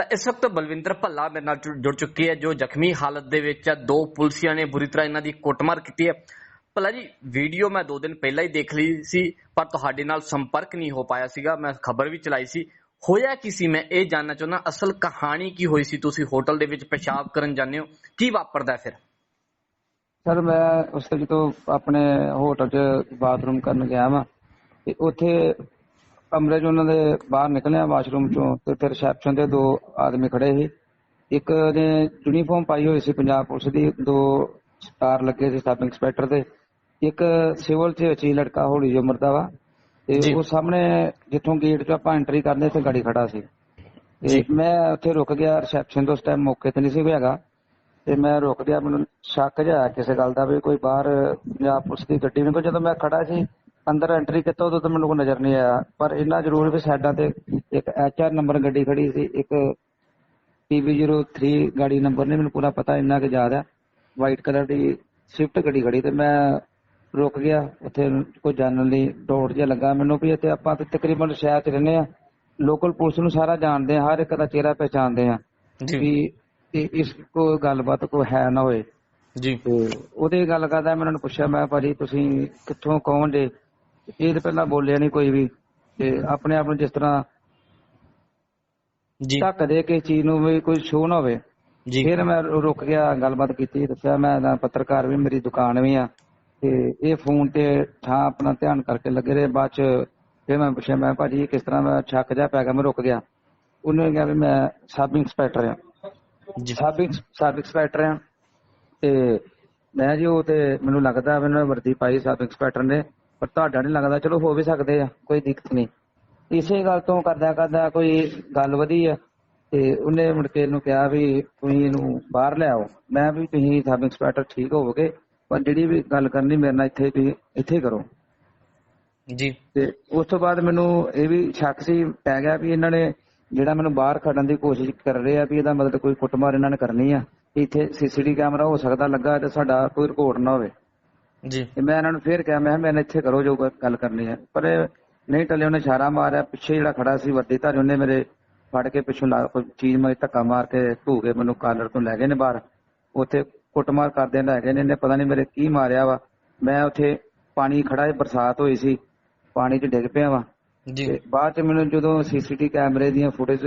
ਤਾਂ ਇਸ ਵਕਤ ਬਲਵਿੰਦਰ ਭੱਲਾ ਮੇਰੇ ਨਾਲ ਜੁੜ- ਚੁੱਕੀ ਹੈ, ਜੋ ਜ਼ਖਮੀ ਹਾਲਤ ਦੇ ਵਿੱਚ ਹੈ ਦੋ ਪੁਲਸੀਆਂ ਨੇ ਬੁਰੀ ਤਰ੍ਹਾਂ ਇਹਨਾਂ ਦੀ ਕੁੱਟਮਾਰ ਕੀਤੀ ਹੈ। ਭੱਲਾ ਜੀ, ਵੀਡੀਓ ਮੈਂ ਦੋ ਦਿਨ ਪਹਿਲਾਂ ਹੀ ਦੇਖ ਲਈ ਸੀ, ਪਰ ਤੁਹਾਡੇ ਨਾਲ ਸੰਪਰਕ ਨਹੀਂ ਹੋ ਪਾਇਆ ਸੀਗਾ। ਮੈਂ ਖਬਰ ਵੀ ਚਲਾਈ ਸੀ। ਹੋਇਆ ਕੀ ਸੀ? ਮੈਂ ਇਹ ਜਾਨਣਾ ਚਾਹੁੰਦਾ, ਅਸਲ ਕਹਾਣੀ ਕੀ ਹੋਈ ਸੀ? ਤੁਸੀਂ ਹੋਟਲ ਦੇ ਵਿੱਚ ਪਿਸ਼ਾਬ ਕਰਨ ਜਾਂਦੇ ਹੋ। ਕੀ ਵਾਪਰਦਾ ਫਿਰ? ਸਰ, ਮੈਂ ਉਸ ਤੇ ਜਦੋਂ ਆਪਣੇ ਹੋਟਲ 'ਚ ਬਾਥਰੂਮ ਕਰਨ ਗਿਆ ਵਾਂ, ਤੇ ਉੱਥੇ ਕਮਰੇ 'ਚ ਉਹਨਾਂ ਦੇ ਬਾਹਰ ਨਿਕਲਿਆ ਵਾਸ਼ਰੂਮ 'ਚੋਂ ਤੇ ਫਿਰ ਰਿਸੈਪਸ਼ਨ ਤੇ ਦੋ ਆਦਮੀ ਖੜੇ ਸੀ। ਇੱਕ ਨੇ ਯੂਨੀਫਾਰਮ ਪਾਈ ਹੋਈ ਸੀ ਪੰਜਾਬ ਪੁਲਿਸ ਦੀ ਦੋ ਸਟਾਰ ਲੱਗੇ ਸੀ ਸਬ ਇੰਸਪੈਕਟਰ ਦੇ। ਇੱਕ ਸਿਵਲ 'ਚ ਸੀ ਲੜਕਾ ਹੌਲੀ ਉਮਰ ਦਾ ਵਾ ਤੇ। ਉਹ ਸਾਹਮਣੇ ਜਿੱਥੋਂ ਗੇਟ 'ਚ ਆਪਾਂ ਐਂਟਰੀ ਕਰਦੇ ਤੇ ਗਾੜੀ ਖੜਾ ਸੀ। ਤੇ। ਮੈਂ ਉੱਥੇ ਰੁਕ ਗਿਆ ਰਿਸੈਪਸ਼ਨ ਤੋਂ ਉਸ ਟਾਈਮ ਮੌਕੇ ਤੇ ਨਹੀਂ ਸੀ ਹੈਗਾ। ਤੇ ਮੈਂ ਰੁਕ ਗਿਆ ਮੈਨੂੰ ਸ਼ੱਕ ਜਿਹਾ ਕਿਸੇ ਗੱਲ ਦਾ ਵੀ ਕੋਈ ਬਾਹਰ ਪੰਜਾਬ ਪੁਲਿਸ ਦੀ ਗੱਡੀ ਨੂੰ। ਜਦੋਂ ਮੈਂ ਖੜਾ ਸੀ ਅੰਦਰ ਐਂਟਰੀ ਕੀਤਾ ਉਦੋਂ ਤਾਂ ਮੈਨੂੰ ਕੋਈ ਨਜ਼ਰ ਨਹੀਂ ਆਇਆ। ਪਰ ਇੰਨਾ ਜ਼ਰੂਰ ਵੀ ਸਾਈਡਾਂ ਤੇ ਇੱਕ ਐਚਆਰ ਨੰਬਰ ਗੱਡੀ ਖੜੀ ਸੀ ਇੱਕ PB03 ਗਾੜੀ ਨੰਬਰ ਨਹੀਂ ਮੈਨੂੰ ਪੂਰਾ ਪਤਾ ਇੰਨਾ ਕਿ ਯਾਦ ਹੈ ਵਾਈਟ ਕਲਰ ਦੀ ਸਵਿਫਟ ਗੱਡੀ ਖੜੀ ਤੇ ਮੈਂ ਰੁਕ ਗਿਆ ਉੱਥੇ ਕੋਈ ਜਾਣਨ ਲਈ ਦੌੜ ਜਿਹਾ ਲੱਗਾ। ਮੈਨੂੰ ਵੀ ਇੱਥੇ ਆਪਾਂ ਤੇ ਤਕਰੀਬਨ ਸ਼ਹਿਰ 'ਚ ਰਹਿੰਦੇ ਆ। ਲੋਕਲ ਪੁਲਿਸ ਨੂੰ ਸਾਰਾ ਜਾਣਦੇ ਆ ਹਰ ਇੱਕ ਦਾ ਚਿਹਰਾ ਪਹਿਚਾਣਦੇ ਆ ਵੀ ਇਹ ਇਸ ਕੋ ਗੱਲਬਾਤ ਕੋ ਹੈ ਨਾ ਹੋਏ। ਜੀ। ਉਹਦੇ ਗੱਲ ਕਰਦਾ ਮੈਂ ਉਹਨਾਂ ਨੂੰ ਪੁੱਛਿਆ ਮੈਂ ਭਾਜੀ ਤੁਸੀਂ ਕਿੱਥੋਂ ਕੌਣ ਜੇ? ਇਹ ਤਾਂ ਪਹਿਲਾਂ ਬੋਲਿਆ ਨਹੀਂ ਕੋਈ ਵੀ ਤੇ ਆਪਣੇ ਆਪ ਨੂੰ ਜਿਸ ਤਰ੍ਹਾਂ ਜੀ। ਢੱਕ ਦੇ ਕੇ ਚੀਜ਼ ਨੂੰ ਵੀ ਕੋਈ ਸ਼ੋਅ ਨਾ ਹੋਵੇ। ਜੀ। ਫਿਰ ਮੈਂ ਰੁਕ ਗਿਆ ਗੱਲਬਾਤ ਕੀਤੀ ਦੱਸਿਆ ਮੈਂ ਪੱਤਰਕਾਰ ਵੀ ਮੇਰੀ ਦੁਕਾਨ ਵੀ ਆ ਤੇ ਇਹ ਫੋਨ ਤੇ ਥਾਂ ਆਪਣਾ ਧਿਆਨ ਕਰਕੇ ਲੱਗੇ ਰਹੇ। ਬਾਅਦ ਚ ਫਿਰ ਮੈਂ ਪੁੱਛਿਆ ਮੈਂ ਭਾਜੀ ਕਿਸ ਤਰ੍ਹਾਂ ਮੈਂ ਛੱਕ ਜਾ ਪੈ ਗਿਆ ਮੈਂ ਰੁਕ ਗਿਆ। ਉਹਨੇ ਕਿਹਾ ਵੀ ਮੈਂ ਸਬ ਇੰਸਪੈਕਟਰ ਆ। ਜੀ। ਸਬ ਸਬ ਇੰਸਪੈਕਟਰ ਆ। ਤੇ ਮੈਂ ਜੀ ਉਹ ਤੇ ਮੈਨੂੰ ਲੱਗਦਾ ਮੈਨੂੰ ਵਰਦੀ ਪਾਈ ਸਬ ਇੰਸਪੈਕਟਰ ਨੇ। ਪਰ ਤੁਹਾਡਾ ਨਹੀਂ ਲੱਗਦਾ। ਚਲੋ ਹੋ ਵੀ ਸਕਦੇ ਆ ਕੋਈ ਦਿੱਕਤ ਨਹੀਂ ਇਸੇ ਗੱਲ ਤੋਂ ਕਰਦਾ ਕਰਦਾ ਕੋਈ ਗੱਲ ਵਧੀ ਆ ਤੇ ਉਹਨੇ ਮੁੜ ਕੇ ਇਹਨੂੰ ਕਿਹਾ ਵੀ ਤੁਸੀਂ ਇਹਨੂੰ ਬਾਹਰ ਲਿਆਓ ਮੈਂ ਵੀ ਤੁਸੀਂ ਸਬ ਇੰਸਪੈਕਟਰ ਠੀਕ ਹੋਵੋਗੇ ਪਰ ਜਿਹੜੀ ਵੀ ਗੱਲ ਕਰਨੀ ਮੇਰੇ ਨਾਲ ਇੱਥੇ ਤੁਸੀਂ ਇੱਥੇ ਕਰੋ। ਜੀ। ਤੇ ਉਸ ਤੋਂ ਬਾਅਦ ਮੈਨੂੰ ਇਹ ਵੀ ਸ਼ੱਕ ਸੀ ਪੈ ਗਿਆ ਵੀ ਇਹਨਾਂ ਨੇ ਜਿਹੜਾ ਮੈਨੂੰ ਬਾਹਰ ਖੜਨ ਦੀ ਕੋਸ਼ਿਸ਼ ਕਰ ਰਹੇ ਆ ਵੀ ਇਹਦਾ ਮਤਲਬ ਕੋਈ ਕੁੱਟਮਾਰ ਇਹਨਾਂ ਨੇ ਕਰਨੀ ਆ ਇੱਥੇ ਸੀਸੀਟੀ ਕੈਮਰਾ ਹੋ ਸਕਦਾ ਲੱਗਾ ਤੇ ਸਾਡਾ ਕੋਈ ਰਿਕਾਰਡ ਨਾ ਹੋਵੇ। ਜੀ। ਤੇ ਮੈਂ ਇਹਨਾਂ ਨੂੰ ਫੇਰ ਕਿਹਾ ਮੈਂ ਮੈਨੇ ਇੱਥੇ ਕਰੋ ਜੋ ਗੱਲ ਕਰਨੀ ਹੈ। ਪਰ ਨਹੀਂ ਟਲੇ ਉਹਨੇ ਇਸ਼ਾਰਾ ਮਾਰਿਆ ਪਿੱਛੇ ਜਿਹੜਾ ਖੜਾ ਸੀ ਵੱਡੀ ਧਾਰੀ ਉਹਨੇ ਮੇਰੇ ਫੜ ਕੇ ਪਿੱਛੋਂ ਲਾ ਕੋਈ ਚੀਜ਼ ਮੈਂ ਧੱਕਾ ਮਾਰ ਕੇ ਧੂ ਕੇ ਮੈਨੂੰ ਕਾਲਰ ਤੋਂ ਲੈ ਗਏ ਨੇ ਬਾਹਰ। ਉੱਥੇ ਕੁੱਟਮਾਰ ਕਰਦੇ ਲੈ ਗਏ ਨੇ ਇਹਨੇ ਪਤਾ ਨਹੀਂ ਮੇਰੇ ਕੀ ਮਾਰਿਆ ਵਾ। ਮੈਂ ਉੱਥੇ ਪਾਣੀ ਖੜਾ ਸੀ ਬਰਸਾਤ ਹੋਈ ਸੀ ਪਾਣੀ 'ਚ ਡਿੱਗ ਪਿਆ ਵਾ। ਜੀ। ਬਾਅਦ ਚ ਮੈਨੂੰ ਜਦੋਂ ਸੀਸੀਟੀ ਕੈਮਰੇ ਦੀਆਂ ਫੁਟੇਜ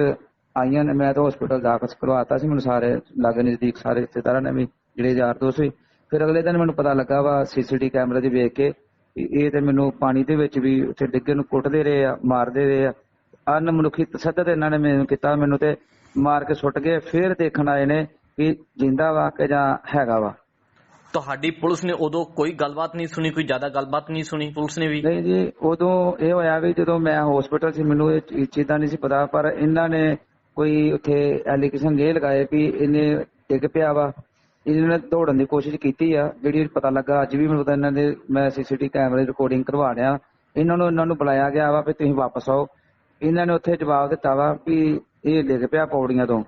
ਆਈਆਂ ਨੇ ਮੈਂ ਤਾਂ ਹਸਪੀਟਲ ਦਾਖਲ ਕਰਵਾਤਾ ਸੀ ਮੈਨੂੰ ਸਾਰੇ ਲਾਗੇ ਨਜ਼ਦੀਕ ਸਾਰੇ ਰਿਸ਼ਤੇਦਾਰਾਂ ਨੇ ਵੀ ਜਿਹੜੇ ਯਾਰ ਦੋਸਤ ਸੀ ਫਿਰ ਅਗਲੇ ਦਿਨ ਮੈਨੂੰ ਪਤਾ ਲੱਗਾ ਵਾ ਸੀਸੀਟੀ ਕੈਮਰੇ ਦੇ ਵੇਖ ਕੇ ਵੀ ਇਹ ਤੇ ਮੈਨੂੰ ਪਾਣੀ ਦੇ ਵਿੱਚ ਵੀ ਉੱਥੇ ਡਿੱਗੇ ਨੂੰ ਕੁੱਟਦੇ ਰਹੇ ਆ ਮਾਰਦੇ ਰਹੇ ਆ। ਅਨ ਮਨੁੱਖੀ ਤਸੱਦਦ ਇਹਨਾਂ ਨੇ ਮੈਨੂੰ ਕੀਤਾ ਮੈਨੂੰ ਤੇ ਮਾਰ ਕੇ ਸੁੱਟ ਗਏ। ਫਿਰ ਦੇਖਣ ਆਏ ਨੇ ਕਿ ਜਿੰਦਾ ਵਾ ਕਿ ਜਾਂ ਹੈਗਾ ਵਾ। ਤੁਹਾਡੀ ਪੁਲਿਸ ਨੇ ਉਦੋਂ ਕੋਈ ਗੱਲਬਾਤ ਨਹੀਂ ਸੁਣੀ ਕੋਈ ਜ਼ਿਆਦਾ ਗੱਲਬਾਤ ਨਹੀਂ ਸੁਣੀ ਪੁਲਿਸ ਨੇ ਵੀ? ਨਹੀਂ ਜੀ ਉਦੋਂ ਇਹ ਹੋਇਆ ਵੀ ਜਦੋਂ ਮੈਂ ਹਸਪੀਟਲ ਸੀ ਮੈਨੂੰ ਇਹ ਚੀ- ਚੀਜ਼ਾਂ ਨਹੀਂ ਸੀ ਪਤਾ ਪਰ ਇਹਨਾਂ ਨੇ ਕੋਈ ਉੱਥੇ ਐਲੀਗੇਸ਼ਨ ਇਹ ਲਗਾਏ ਵੀ ਇਹਨੇ ਡਿੱਗ ਪਿਆ ਵਾ। ਇਹਨਾਂ ਨੇ ਦੌੜਨ ਦੀ ਕੋਸ਼ਿਸ਼ ਕੀਤੀ ਆ। ਜਿਹੜੀ ਪਤਾ ਲੱਗਾ, ਅੱਜ ਵੀ ਮੈਨੂੰ ਪਤਾ ਇਹਨਾਂ ਦੇ, ਮੈਂ ਸੀਸੀਟੀ ਕੈਮਰੇ ਰਿਕਾਰਡਿੰਗ ਕਰਵਾ ਲਿਆ ਇਹਨਾਂ ਨੂੰ ਇਹਨਾਂ ਨੂੰ ਬੁਲਾਇਆ ਗਿਆ ਵਾ ਵੀ ਤੁਸੀਂ ਵਾਪਸ ਆਓ। ਇਹਨਾਂ ਨੇ ਉੱਥੇ ਜਵਾਬ ਦਿੱਤਾ ਵਾ ਵੀ ਇਹ ਡਿੱਗ ਪਿਆ ਪੌੜੀਆਂ ਤੋਂ।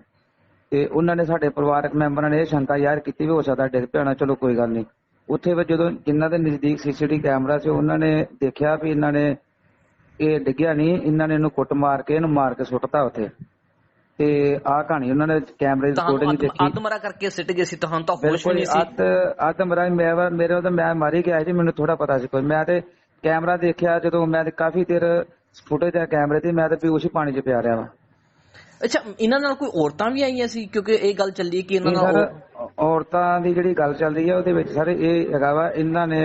ਤੇ ਉਹਨਾਂ ਨੇ ਸਾਡੇ ਪਰਿਵਾਰਕ ਮੈਂਬਰਾਂ ਨੇ ਇਹ ਸ਼ੰਕਾ ਜ਼ਾਹਿਰ ਕੀਤੀ ਵੀ ਹੋ ਸਕਦਾ ਡਿੱਗ ਪਿਆ ਹੋਣਾ। ਚਲੋ ਕੋਈ ਗੱਲ ਨਹੀਂ। ਉੱਥੇ ਵੀ ਜਦੋਂ ਜਿਨ੍ਹਾਂ ਦੇ ਨਜ਼ਦੀਕ ਸੀਸੀਟੀ ਕੈਮਰਾ ਸੀ, ਉਹਨਾਂ ਨੇ ਦੇਖਿਆ ਵੀ ਇਹਨਾਂ ਨੇ ਇਹ ਡਿੱਗਿਆ ਨਹੀਂ। ਇਹਨਾਂ ਨੇ ਇਹਨੂੰ ਕੁੱਟ ਮਾਰ ਕੇ, ਇਹਨੂੰ ਮਾਰ ਕੇ ਸੁੱਟਤਾ ਉੱਥੇ। ਤੇ ਆਹ ਕਹਾਣੀ ਉਹਨਾਂ ਨੇ ਕੈਮਰੇ ਦੀ ਰਿਕਾਰਡਿੰਗ ਦੇਖੀ। ਆਤਮਰਾ ਕਰਕੇ ਸਿੱਟ ਗਏ ਸੀ ਤੁਹਾਨੂੰ ਤਾਂ ਹੋਸ਼ ਨਹੀਂ ਸੀ। ਅੱਧ ਅੱਧ ਮਰਾ ਮੈਂ ਮੇਰੇ ਉਹਦਾ ਮੈਂ ਮਾਰੀ ਗਿਆ ਸੀ ਮੈਨੂੰ ਥੋੜਾ ਪਤਾ ਸੀ ਕੋਈ। ਮੈਂ ਤੇ ਕੈਮਰਾ ਦੇਖਿਆ ਜਦੋਂ ਮੈਂ ਤੇ ਕਾਫੀ ਦੇਰ ਫੁਟੇਜ ਆ ਕੈਮਰੇ ਦੀ ਮੈਂ ਤੇ ਬੇਹੋਸ਼ ਪਾਣੀ 'ਚ ਪਿਆ ਰਿਹਾ ਵਾ। ਅੱਛਾ ਇਹਨਾਂ ਨਾਲ ਕੋਈ ਔਰਤਾਂ ਵੀ ਆਈਆਂ ਸੀ? ਕਿਉਂਕਿ ਇਹ ਗੱਲ ਚੱਲੀ ਕਿ ਇਹਨਾਂ ਇਹ ਨਾਲ ਔਰਤਾਂ ਦੀ ਜਿਹੜੀ ਗੱਲ ਚੱਲ ਰਹੀ ਹੈ ਉਹਦੇ ਵਿੱਚ ਸਰ ਇਹ ਹੈਗਾ ਵਾ ਇਹਨਾਂ ਨੇ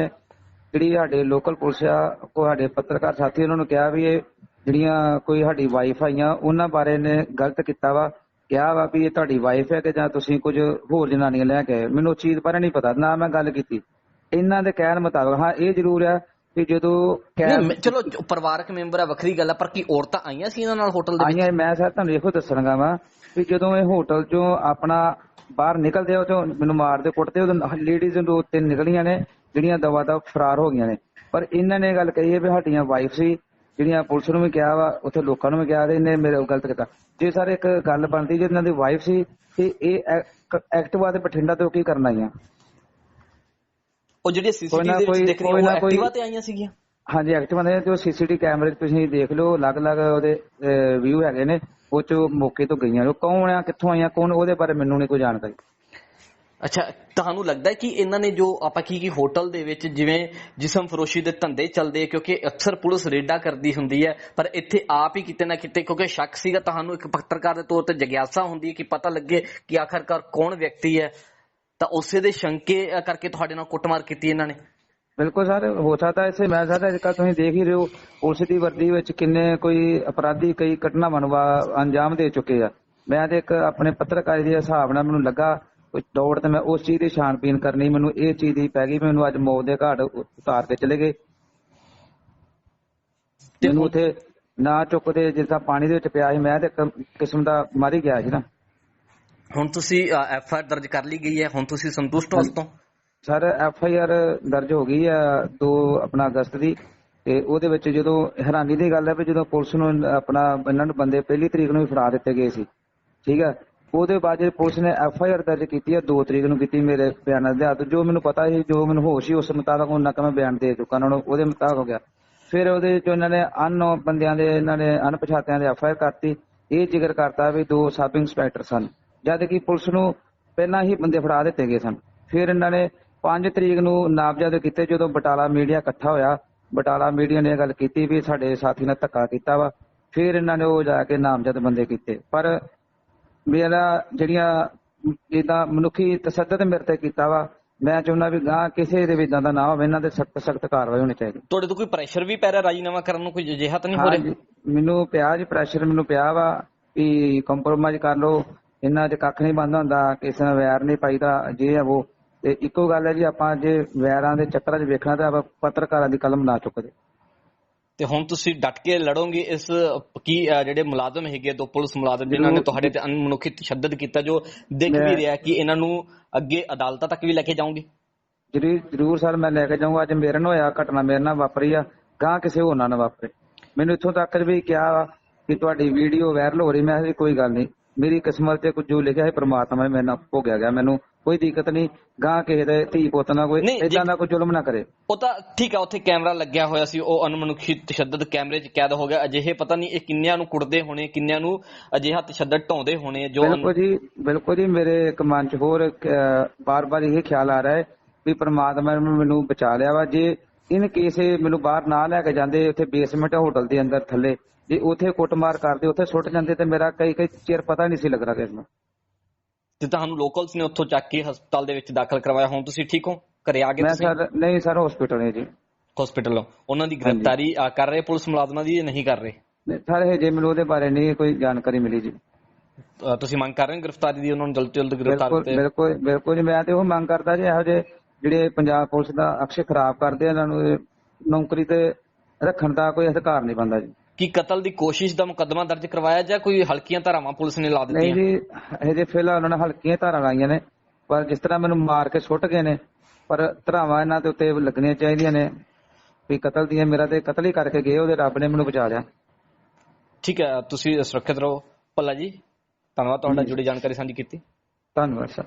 ਜਿਹੜੀ ਸਾਡੇ ਲੋਕਲ ਪੁਲਿਸ ਆ ਕੋ ਸਾਡੇ ਪੱਤਰਕਾਰ ਸਾਥੀ ਉਹਨਾਂ ਨੂੰ ਕਿਹਾ ਵੀ ਇਹ ਜਿਹੜੀਆਂ ਕੋਈ ਸਾਡੀ ਵਾਈਫ ਆਈਆਂ ਉਹਨਾਂ ਬਾਰੇ ਨੇ ਗਲਤ ਕੀਤਾ ਵਾ। ਕਿਹਾ ਵਾ ਵੀ ਇਹ ਤੁਹਾਡੀ ਵਾਈਫ ਹੈ ਕਿ ਜਾਂ ਤੁਸੀਂ ਕੁਝ ਹੋਰ ਜਨਾਨੀਆਂ ਲੈ ਕੇ ਆਏ। ਮੈਨੂੰ ਚੀਜ਼ ਬਾਰੇ ਨਹੀਂ ਪਤਾ ਨਾ ਮੈਂ ਗੱਲ ਕੀਤੀ। ਇਹਨਾਂ ਦੇ ਕਹਿਣ ਮੁਤਾਬਕ ਹਾਂ ਇਹ ਜ਼ਰੂਰ ਆ ਕਿ ਜਦੋਂ ਨਹੀਂ ਕੈਬ ਮੈਂ- ਚਲੋ ਜੋ ਪਰਿਵਾਰਕ ਮੈਂਬਰ ਆ ਵੱਖਰੀ ਗੱਲ ਆ ਪਰ ਕੀ ਔਰਤਾਂ ਆਈਆਂ ਸੀ ਇਹਨਾਂ ਨਾਲ ਹੋਟਲ ਦੇ ਵਿੱਚ? ਆਈਆਂ ਮੈਂ ਸਰ ਤੁਹਾਨੂੰ ਇਹੋ ਦੱਸਣਗਾ ਵਾ ਵੀ ਜਦੋਂ ਇਹ ਹੋਟਲ ਚੋਂ ਆਪਣਾ ਬਾਹਰ ਨਿਕਲਦੇ ਆ ਚੋਂ ਮੈਨੂੰ ਮਾਰਦੇ ਕੁੱਟਦੇ ਉਦੋਂ ਲੇਡੀਜ਼ ਦੋ ਤਿੰਨ ਨਿਕਲੀਆਂ ਨੇ ਜਿਹੜੀਆਂ ਦਵਾ ਦਾ ਫਰਾਰ ਹੋ ਗਈਆਂ ਨੇ। ਪਰ ਇਹਨਾਂ ਨੇ ਗੱਲ ਕਹੀ ਹੈ ਵੀ ਸਾਡੀਆਂ ਵਾਈਫ ਸੀ ਜਿਹੜੀਆਂ ਪੁਲਿਸ ਨੂੰ ਵੀ ਕਿਹਾ ਵਾ ਉੱਥੇ ਲੋਕਾਂ ਨੂੰ ਵੀ ਕਿਹਾ ਤੇ ਇਹਨੇ ਮੇਰੇ ਉਹ ਗਲਤ ਕੀਤਾ। ਜੇ ਸਰ ਇੱਕ ਗੱਲ ਬਣਦੀ ਜੇ ਇਹਨਾਂ ਦੀ ਵਾਈਫ ਸੀ ਤੇ ਇਹ ਐਕ- ਐਕਟਿਵਾ ਤੇ ਬਠਿੰਡਾ ਤੋਂ ਕੀ ਕਰਨ ਆਈਆਂ? ਉਹ ਜਿਹੜੇ ਸੀਸੀਟੀਵੀ ਦੇ ਵਿੱਚ ਦਿਖ ਰਹੀ ਉਹ ਐਕਟਿਵਾ ਤੇ ਆਈਆਂ ਸੀਗੀਆਂ? ਹਾਂਜੀ ਐਕਟਿਵਾ ਦੇ ਜੋ ਸੀਸੀਟੀ ਕੈਮਰੇ ਤੁਸੀਂ ਦੇਖ ਲਓ ਅਲੱਗ-ਅਲੱਗ ਉਹਦੇ ਵਿਊ ਹੈਗੇ ਨੇ ਉਹ ਚ ਮੌਕੇ ਤੋਂ ਗਈਆਂ। ਉਹ ਕੌਣ ਆ ਕਿੱਥੋਂ ਆਈਆਂ ਕੌਣ ਉਹਦੇ ਬਾਰੇ ਮੈਨੂੰ ਨਹੀਂ ਕੋਈ ਜਾਣਕਾਰੀ। ਅੱਛਾ, ਤੁਹਾਨੂੰ ਲੱਗਦਾ ਕਿ ਇਹਨਾਂ ਨੇ ਜੋ ਆਪਾਂ ਕੀ ਕੀ ਹੋਟਲ ਦੇ ਵਿੱਚ ਜਿਵੇਂ ਜਿਸਮ ਫਰੋਸ਼ੀ ਦੇ ਧੰਦੇ ਚੱਲਦੇ ਕਿਉਂਕਿ ਅਕਸਰ ਪੁਲਿਸ ਰੇਡਾਂ ਕਰਦੀ ਹੁੰਦੀ ਹੈ, ਪਰ ਇੱਥੇ ਆਪ ਹੀ ਕਿਤੇ ਨਾ ਕਿਤੇ, ਕਿਉਂਕਿ ਸ਼ੱਕ ਸੀਗਾ, ਤੁਹਾਨੂੰ ਇੱਕ ਪੱਤਰਕਾਰ ਦੇ ਤੌਰ ਤੇ ਜਿਗਿਆਸਾ ਹੁੰਦੀ ਹੈ ਕਿ ਪਤਾ ਲੱਗੇ ਕਿ ਆਖਰਕਾਰ ਕੌਣ ਵਿਅਕਤੀ ਹੈ। ਤਾਂ ਉਸੇ ਦੇ ਸ਼ੰਕੇ ਕਰਕੇ ਤੁਹਾਡੇ ਨਾਲ ਕੁੱਟਮਾਰ ਕੀਤੀ ਇਹਨਾਂ ਨੇ। ਬਿਲਕੁਲ ਸਰ, ਹੋ ਸਕਦਾ ਇਸੇ ਮੈਂ ਸਰ ਅੱਜ ਤੁਸੀਂ ਦੇਖ ਹੀ ਰਹੇ ਹੋ, ਪੁਲਿਸ ਦੀ ਵਰਦੀ ਵਿੱਚ ਕਿੰਨੇ ਕੋਈ ਅਪਰਾਧੀ ਕਈ ਘਟਨਾਵਾਂ ਨੂੰ ਅੰਜਾਮ ਦੇ ਚੁੱਕੇ ਆ। ਮੈਂ ਤੇ ਇੱਕ ਆਪਣੇ ਪੱਤਰਕਾਰੀ ਦੇ ਹਿਸਾਬ ਨਾਲ ਮੈਨੂੰ ਲੱਗਾ ਦੌੜ ਤੇ ਮੈਂ ਉਸ ਚੀਜ਼ ਦੀ ਛਾਣਬੀਨ ਕਰਨੀ ਮੈਨੂੰ ਇਹ ਚੀਜ਼ ਦੀ ਪੈ ਗਈ ਮੈਨੂੰ ਅੱਜ ਮੌਤ ਦੇ ਘਾਟ ਉਤਾਰ ਕੇ ਚਲੇ ਗਏ। ਤੇ ਮੈਨੂੰ ਉਥੇ ਨਾ ਚੁੱਕਦੇ ਜਿਸ ਪਾਣੀ ਦੇ ਵਿੱਚ ਪਿਆ ਸੀ ਮੈਂ ਤੇ ਕਿਸਮ ਦਾ ਮਰ ਹੀ ਗਿਆ ਸੀ ਨਾ। ਹੁਣ ਤੁਸੀਂ ਐਫ ਆਰ ਦਰਜ ਕਰ ਲਈ ਗਈ ਹੈ ਹੁਣ ਤੁਸੀਂ ਸੰਤੁਸ਼ਟ ਹੋ ਉਸ ਤੋਂ? ਸਰ ਐਫ ਆਈ ਆਰ ਦਰਜ ਹੋ ਗਈ ਆ 2 ਆਪਣਾ ਅਗਸਤ ਦੀ ਤੇ ਉਹਦੇ ਵਿੱਚ ਜਦੋਂ ਹੈਰਾਨੀ ਦੀ ਗੱਲ ਹੈ ਵੀ ਜਦੋਂ ਪੁਲਿਸ ਨੂੰ ਆਪਣਾ ਇਹਨਾਂ ਨੂੰ ਬੰਦੇ ਪਹਿਲੀ ਤਰੀਕ ਨੂੰ ਹੀ ਫੜਾ ਦਿੱਤੇ ਗਏ ਸੀ। ਠੀਕ ਹੈ? ਉਹਦੇ ਬਾਅਦ ਜੇ ਪੁਲਿਸ ਨੇ ਐਫ ਆਈ ਆਰ ਦਰਜ ਕੀਤੀ ਹੈ 2 ਤਰੀਕ ਨੂੰ ਕੀਤੀ ਮੇਰੇ ਬਿਆਨਾਂ ਦੇ ਆਧਾਰ ਜੋ ਮੈਨੂੰ ਪਤਾ ਸੀ, ਜੋ ਮੈਨੂੰ ਹੋਸ਼ ਸੀ, ਉਸ ਮੁਤਾਬਕ ਉਹਨਾਂ ਕਿ ਮੈਂ ਬਿਆਨ ਦੇ ਚੁੱਕਾ, ਉਹਨਾਂ ਨੂੰ ਉਹਦੇ ਮੁਤਾਬਕ ਹੋ ਗਿਆ। ਫਿਰ ਉਹਦੇ ਵਿੱਚ ਇਹਨਾਂ ਨੇ ਅਨਨੋ ਬੰਦਿਆਂ ਦੇ, ਇਹਨਾਂ ਨੇ ਅਣਪਛਾਤਿਆਂ ਦੇ ਐਫ ਆਈ ਆਰ ਕਰਤੀ। ਇਹ ਜ਼ਿਕਰ ਕਰਤਾ ਵੀ ਦੋ ਸਬ ਇੰਸਪੈਕਟਰ ਸਨ। ਜਦ ਕਿ ਪੁਲਿਸ ਨੂੰ ਪਹਿਲਾਂ ਹੀ ਬੰਦੇ ਫੜਾ ਦਿੱਤੇ ਗਏ ਸਨ। ਫਿਰ ਇਹਨਾਂ ਨੇ 5 ਤਰੀਕ ਨੂੰ ਨਾਮਜ਼ਦ ਕੀਤੇ, ਜਦੋਂ ਬਟਾਲਾ ਮੀਡੀਆ ਇਕੱਠਾ ਹੋਇਆ। ਬਟਾਲਾ ਮੀਡੀਆ ਨੇ ਇਹ ਗੱਲ ਕੀਤੀ ਵੀ ਸਾਡੇ ਸਾਥੀ ਨੇ ਧੱਕਾ ਕੀਤਾ ਵਾ। ਫਿਰ ਇਹਨਾਂ ਨੇ ਉਹ ਜਾ ਕੇ ਨਾਮਜ਼ਦ ਬੰਦੇ ਕੀਤੇ। ਪਰ ਮੇਰਾ ਜਿਹੜੀਆਂ ਇਦਾਂ ਮਨੁੱਖੀ ਤਸੱਦਦ ਮੇਰੇ ਤੇ ਕੀਤਾ ਵਾ ਮੈਂ ਚਾਹੁੰਦਾ ਵੀ ਗਾਂ ਕਿਸੇ ਦੇ ਵੀ ਇਦਾਂ ਦਾ ਨਾ ਹੋਵੇ ਇਹਨਾਂ ਤੇ ਸਖਤ ਸਖਤ ਕਾਰਵਾਈ ਹੋਣੀ ਚਾਹੀਦੀ। ਤੁਹਾਡੇ ਤੋਂ ਕੋਈ ਪ੍ਰੈਸ਼ਰ ਵੀ ਪੈ ਰਿਹਾ ਰਾਜੀਨਾਮਾ ਕਰਨ ਨੂੰ ਕੋਈ ਅਜਿਹਾ ਤਾਂ ਨਹੀਂ ਹੋ ਰਿਹਾ? ਮੈਨੂੰ ਪਿਆ ਜੀ ਪ੍ਰੈਸ਼ਰ ਮੈਨੂੰ ਪਿਆ ਵਾ ਵੀ ਕੰਪਰੋਮਾਈਜ਼ ਕਰ ਲਓ ਇਹਨਾਂ 'ਚ ਕੱਖ ਨਹੀਂ ਬੰਦ ਹੁੰਦਾ ਕਿਸੇ ਨਾਲ ਵੈਰ ਨਹੀਂ ਪਾਈਦਾ ਜੇ ਹੈ ਉਹ ਤੇ ਇੱਕੋ ਗੱਲ ਹੈ ਜੀ ਆਪਾਂ ਜੇ ਵੈਰਾਂ ਦੇ ਚੱਕਰਾਂ 'ਚ ਵੇਖਣਾ ਤਾਂ ਆਪਾਂ ਪੱਤਰਕਾਰਾਂ ਦੀ ਕਲਮ ਨਾ ਚੁੱਕਦੇ। ਤੇ ਹੁਣ ਤੁਸੀਂ ਡਟ ਕੇ ਲੜੋਗੇ ਇਸ ਕੀ ਜਿਹੜੇ ਮੁਲਾਜ਼ਮ ਹੈਗੇ ਦੋ ਪੁਲਿਸ ਮੁਲਾਜ਼ਮ ਜਿਨ੍ਹਾਂ ਨੇ। ਤੁਹਾਡੇ ਤੇ ਅਨਮਨੁੱਖੀ ਤਸ਼ੱਦਦ ਕੀਤਾ ਜੋ ਦਿਖ ਵੀ ਰਿਹਾ ਕਿ ਇਹਨਾਂ ਨੂੰ ਅੱਗੇ ਅਦਾਲਤਾਂ ਤੱਕ ਵੀ ਲੈ ਕੇ ਜਾਓਗੇ? ਜਰੂਰ ਜਰੂਰ ਸਰ ਮੈਂ ਲੈ ਕੇ ਜਾਊਂਗਾ। ਅੱਜ ਮੇਰੇ ਨਾਲ ਹੋਇਆ ਘਟਨਾ ਮੇਰੇ ਨਾਲ ਵਾਪਰੀ ਆ। ਗਾਂ ਕਿਸੇ ਹੋਰ ਨਾਲ ਵਾਪਰੇ। ਮੈਨੂੰ ਇੱਥੋਂ ਤੱਕ ਵੀ ਕਿਹਾ ਕਿ ਤੁਹਾਡੀ ਵੀਡੀਓ ਵਾਇਰਲ ਹੋ ਰਹੀ। ਮੈਂ ਕਿਹਾ ਜੀ ਕੋਈ ਗੱਲ ਨਹੀਂ। ਮੇਰੀ ਕਿਸਮਤ ਤੇ ਕੁਝ ਜੋ ਲਿਖਿਆ ਹੈ ਪ੍ਰਮਾਤਮਾ ਨੇ ਮੇਰੇ ਨਾਲ ਭੋਗਿਆ ਗਿਆ। ਮੈਨੂੰ ਕੋਈ ਦਿੱਕਤ ਨਹੀਂ ਗਾਂ ਕਿਸੇ ਦੇ ਧੀ ਪੁੱਤ ਨਾਲ ਕੋਈ ਨਹੀਂ, ਜੇ- ਇਦਾਂ ਦਾ ਕੋਈ ਜ਼ੁਲਮ ਨਾ ਕਰੇ। ਉਹ ਤਾਂ ਠੀਕ ਹੈ ਉੱਥੇ ਕੈਮਰਾ ਲੱਗਿਆ ਹੋਇਆ ਸੀ ਉਹ ਅਨਮਨੁੱਖੀ ਤਸ਼ੱਦਦ ਕੈਮਰੇ 'ਚ ਕੈਦ ਹੋ ਗਿਆ। ਅਜਿਹੇ ਪਤਾ ਨਹੀਂ ਇਹ ਕਿੰਨਿਆਂ ਨੂੰ ਕੁੱਟਦੇ ਹੋਣੇ ਕਿੰਨਿਆਂ ਨੂੰ ਅਜਿਹਾ ਤਸ਼ੱਦਦ ਢਾਉਂਦੇ ਹੋਣੇ ਜੋ ਬਿਲਕੁਲ ਜੀ ਬਿਲਕੁਲ ਜੀ ਮੇਰੇ ਇੱਕ ਮਨ ਚ ਹੋਰ ਬਾਰ-ਬਾਰ ਇਹ ਖਿਆਲ ਆ ਰਿਹਾ ਹੈ ਵੀ ਪ੍ਰਮਾਤਮਾ ਨੇ ਮੈਨੂੰ ਬਚਾ ਲਿਆ ਵਾ। ਜੇ ਇਨ ਕੇਸੇ ਮੈਨੂੰ ਬਾਹਰ ਨਾ ਲੈ ਕੇ ਜਾਂਦੇ ਉੱਥੇ ਬੇਸਮੈਂਟ ਹੋਟਲ ਦੇ ਅੰਦਰ ਥੱਲੇ ਜੇ ਉੱਥੇ ਕੁੱਟਮਾਰ ਕਰਦੇ ਉੱਥੇ ਸੁੱਟ ਜਾਂਦੇ ਤੇ ਮੇਰਾ ਕਈ ਕਈ ਚਿਰ ਪਤਾ ਨਹੀਂ ਸੀ ਲੱਗਦਾ ਕਿਸ ਨੂੰ। ਤੇ ਤੁਹਾਨੂੰ ਲੋਕਲਸ ਨੇ ਉੱਥੋਂ ਚੱਕ ਕੇ ਹਸਪਤਾਲ ਦੇ ਵਿੱਚ ਦਾਖਲ ਕਰਵਾਇਆ ਹੁਣ ਤੁਸੀਂ ਠੀਕ ਹੋ? ਘਰੇ ਆ ਗਏ ਮੈਂ ਤੁਸੀਂ? ਸਰ ਨਹੀਂ ਸਰ ਹਸਪੀਟਲ ਹੈ ਜੀ। ਹਸਪੀਟਲ ਉਹਨਾਂ ਦੀ ਗ੍ਰਿਫਤਾਰੀ ਕਰ ਰਹੇ ਪੁਲਿਸ ਮੁਲਾਜ਼ਮਾਂ ਦੀ ਜਾਂ ਨਹੀਂ ਕਰ ਰਹੇ? ਨਹੀਂ, ਸਰ ਹਜੇ ਮੈਨੂੰ ਉਹਦੇ ਬਾਰੇ ਨਹੀਂ ਕੋਈ ਜਾਣਕਾਰੀ ਮਿਲੀ ਜੀ। ਤੁਸੀਂ ਮੰਗ ਕਰ ਰਹੇ ਹੋ ਗ੍ਰਿਫਤਾਰੀ ਦੀ ਉਹਨਾਂ ਨੂੰ ਜਲਦ ਤੋਂ ਜਲਦ ਗ੍ਰਿਫਤਾਰ ਬਿਲਕੁਲ ਬਿਲਕੁਲ ਬਿਲਕੁਲ ਜੀ ਮੈਂ ਤੇ ਉਹ ਮੰਗ ਕਰਦਾ ਜੀ ਇਹੋ ਜਿਹੇ ਜਿਹੜੇ ਪੰਜਾਬ ਪੁਲਿਸ ਦਾ ਅਕਸ਼ ਖਰਾਬ ਕਰਦੇ ਆ ਇਹਨਾਂ ਨੂੰ ਇਹ ਨੌਕਰੀ ਤੇ ਰੱਖਣ ਦਾ ਕੋਈ ਅਧਿਕਾਰ ਨਹੀਂ ਬੰਦਾ ਜੀ। ਕੀ ਕਤਲ ਦੀ ਕੋਸ਼ਿਸ਼ ਦਾ ਮੁਕੱਦਮਾ ਦਰਜ ਕਰਵਾਇਆ ਜਾਂ ਕੋਈ ਹਲਕੀਆਂ ਧਾਰਾਵਾਂ ਪੁਲਿਸ ਨੇ ਲਾ ਨਹੀਂ ਦਿੱਤੀਆਂ ਜੀ ਹਜੇ ਫਿਲਹਾਲ ਉਹਨਾਂ ਨੇ ਹਲਕੀਆਂ ਧਾਰਾਂ ਲਾਈਆਂ ਨੇ ਪਰ ਜਿਸ ਤਰ੍ਹਾਂ ਮੈਨੂੰ ਮਾਰ ਕੇ ਸੁੱਟ ਗਏ ਨੇ ਪਰ ਧਰਾਵਾਂ ਇਹਨਾਂ ਦੇ ਉੱਤੇ ਲੱਗਣੀਆਂ ਚਾਹੀਦੀਆਂ ਨੇ ਵੀ ਕਤਲ ਦੀਆਂ ਮੇਰਾ ਤੇ ਕਤਲ ਹੀ ਕਰਕੇ ਗਏ ਉਹਦੇ ਰੱਬ ਨੇ ਮੈਨੂੰ ਬਚਾ ਲਿਆ। ਠੀਕ ਹੈ ਤੁਸੀਂ ਸੁਰੱਖਿਅਤ ਰਹੋ। ਭੱਲਾ ਜੀ ਧੰਨਵਾਦ ਤੁਹਾਡਾ। ਜੁੜੀ ਜਾਣਕਾਰੀ ਸਾਂਝੀ ਕੀਤੀ। ਧੰਨਵਾਦ ਸਰ।